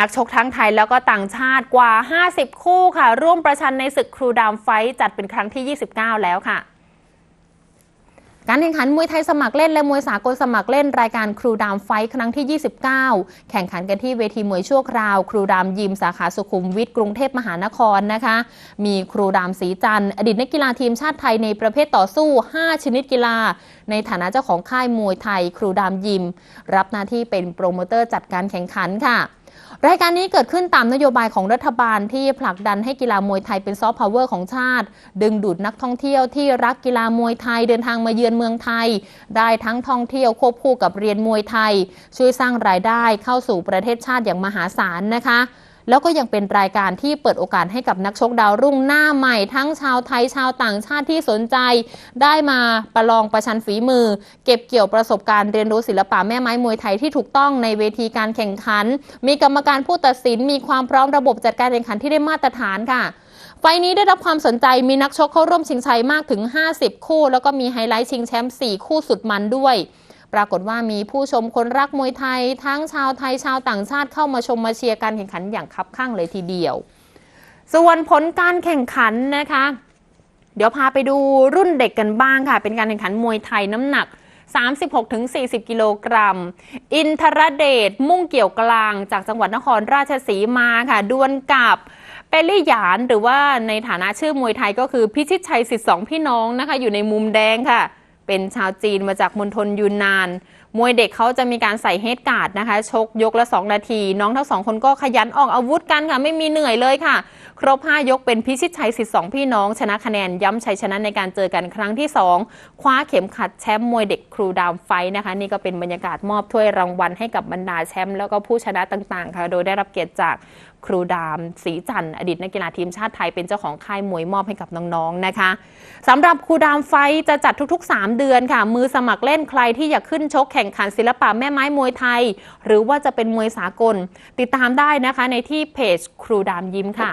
นักชกทั้งไทยแล้วก็ต่างชาติกว่า 50 คู่ค่ะ ร่วมประชันในศึกครูดามไฟท์จัดเป็นครั้งที่ 29 แล้วค่ะ การแข่งขันมวยไทยสมัครเล่นและมวยสากลสมัครเล่นรายการครูดามไฟท์ครั้งที่ 29 แข่งขันกันที่เวทีมวยชั่วคราว ครูดามยิมสาขาสุขุมวิทกรุงเทพมหานครนะคะ มีครูดามศรีจันทร์อดีตนักกีฬาทีมชาติไทยในประเภทต่อสู้ 5 ชนิดกีฬา ในฐานะเจ้าของค่ายมวยไทย ครูดามยิม รับหน้าที่เป็นโปรโมเตอร์จัดการแข่งขันค่ะ รายการนี้เกิดขึ้นตามนโยบายของรัฐบาลที่ผลักดันให้กีฬามวยไทยเป็นซอฟต์พาวเวอร์ของชาติ ดึงดูดนักท่องเที่ยวที่รักกีฬามวยไทยเดินทางมาเยือนเมืองไทย ได้ทั้งท่องเที่ยวควบคู่กับเรียนมวยไทย ช่วยสร้างรายได้เข้าสู่ประเทศชาติอย่างมหาศาลนะคะ แล้วก็ยังเป็นรายการที่เปิดโอกาสให้กับนักชกดาวรุ่งหน้าใหม่ ทั้งชาวไทยชาวต่างชาติที่สนใจ ได้มาประลองประชันฝีมือ เก็บเกี่ยวประสบการณ์เรียนรู้ศิลปะแม่ไม้มวยไทยที่ถูกต้องในเวทีการแข่งขัน มีกรรมการผู้ตัดสิน มีความพร้อมระบบจัดการแข่งขันที่ได้มาตรฐานค่ะไฟล์นี้ได้รับความสนใจมีนักชกเข้าร่วมชิงชัยมากถึง 50 คู่ แล้วก็มีไฮไลท์ชิงแชมป์4คู่สุดมันด้วย ปรากฏว่ามีผู้ชมคนรักมวยไทย ทั้งชาวไทยชาวต่างชาติเข้ามาชมมาเชียร์การแข่งขันอย่างคับข้างเลยทีเดียว ส่วนผลการแข่งขันนะคะ เดี๋ยวพาไปดูรุ่นเด็กกันบ้างค่ะ เป็นการแข่งขันมวยไทยน้ำหนัก 36-40 กิโลกรัม อินทรเดชมุ่งเกี่ยวกลางจากจังหวัดนครราชสีมาค่ะดวลกับเปลี่หยานหรือว่าในฐานะชื่อมวยไทยก็คือพิชิตชัยสิทธิ์สองพี่น้องนะคะ อยู่ในมุมแดงค่ะ เป็นชาวจีนมาจากมณฑลยูนนาน มวยเด็กเขาจะมีการใส่เฮดการ์ดนะคะ ชกยกละ 2 นาที น้องทั้งสองคนก็ขยันออกอาวุธกันค่ะ ไม่มีเหนื่อยเลยค่ะ ครบ 5 ยกเป็นพิชิตชัยสิทธิ์สองพี่น้อง ชนะคะแนนย้ำชัยชนะในการเจอกันครั้งที่ 2 คว้าเข็มขัดแชมป์มวยเด็กครูดามไฟท์นะคะ นี่ก็เป็นบรรยากาศมอบถ้วยรางวัลให้กับบรรดาแชมป์แล้วก็ผู้ชนะต่างๆ ค่ะ โดยได้รับเกียรติจากครูดามศรีจันทร์อดีตนักกีฬาทีมชาติไทยเป็นเจ้าของค่ายมวยมอบให้กับน้องๆนะคะสำหรับครูดามไฟท์จะจัดทุกๆ3 เดือนค่ะ มือสมัครเล่นใครที่อยากขึ้นชกแข่งขันศิลปะแม่ไม้มวยไทย หรือว่าจะเป็นมวยสากล ติดตามได้นะคะในที่เพจครูดามยิ้มค่ะ